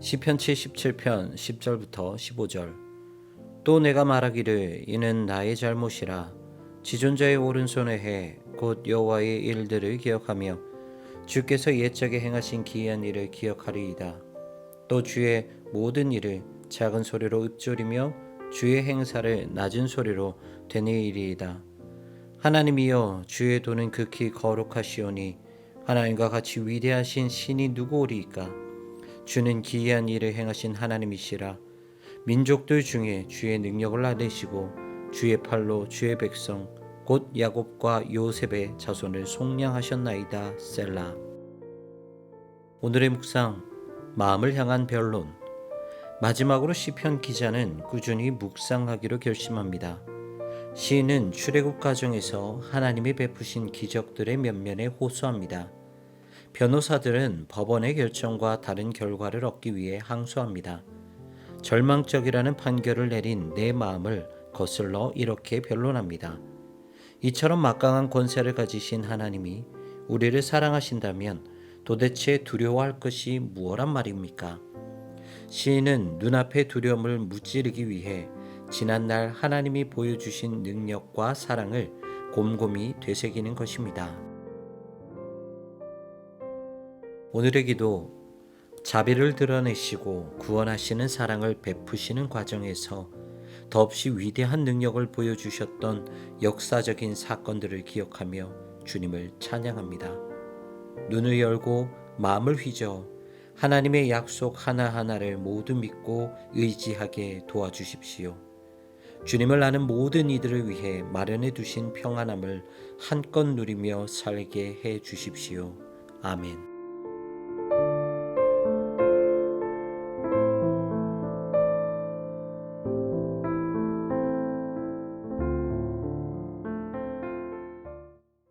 시편 77편 10절부터 15절 또 내가 말하기를 이는 나의 잘못이라 지존자의 오른손에 해 곧 여호와의 일들을 기억하며 주께서 옛적에 행하신 기이한 일을 기억하리이다. 또 주의 모든 일을 작은 소리로 읊조리며 주의 행사를 낮은 소리로 되뇌이리이다. 하나님이여 주의 도는 극히 거룩하시오니 하나님과 같이 위대하신 신이 누구오리이까 주는 기이한 일을 행하신 하나님이시라 민족들 중에 주의 능력을 나누시고 주의 팔로 주의 백성 곧 야곱과 요셉의 자손을 속량하셨나이다 셀라 오늘의 묵상 마음을 향한 변론 마지막으로 시편 기자는 꾸준히 묵상하기로 결심합니다. 시인은 출애굽 과정에서 하나님이 베푸신 기적들의 면면에 호소합니다. 변호사들은 법원의 결정과 다른 결과를 얻기 위해 항소합니다. 절망적이라는 판결을 내린 내 마음을 거슬러 이렇게 변론합니다. 이처럼 막강한 권세를 가지신 하나님이 우리를 사랑하신다면 도대체 두려워할 것이 무엇란 말입니까? 시인은 눈앞의 두려움을 무찌르기 위해 지난날 하나님이 보여주신 능력과 사랑을 곰곰이 되새기는 것입니다. 오늘의 기도 자비를 드러내시고 구원하시는 사랑을 베푸시는 과정에서 더없이 위대한 능력을 보여주셨던 역사적인 사건들을 기억하며 주님을 찬양합니다. 눈을 열고 마음을 휘저 하나님의 약속 하나하나를 모두 믿고 의지하게 도와주십시오. 주님을 아는 모든 이들을 위해 마련해 두신 평안함을 한껏 누리며 살게 해 주십시오. 아멘.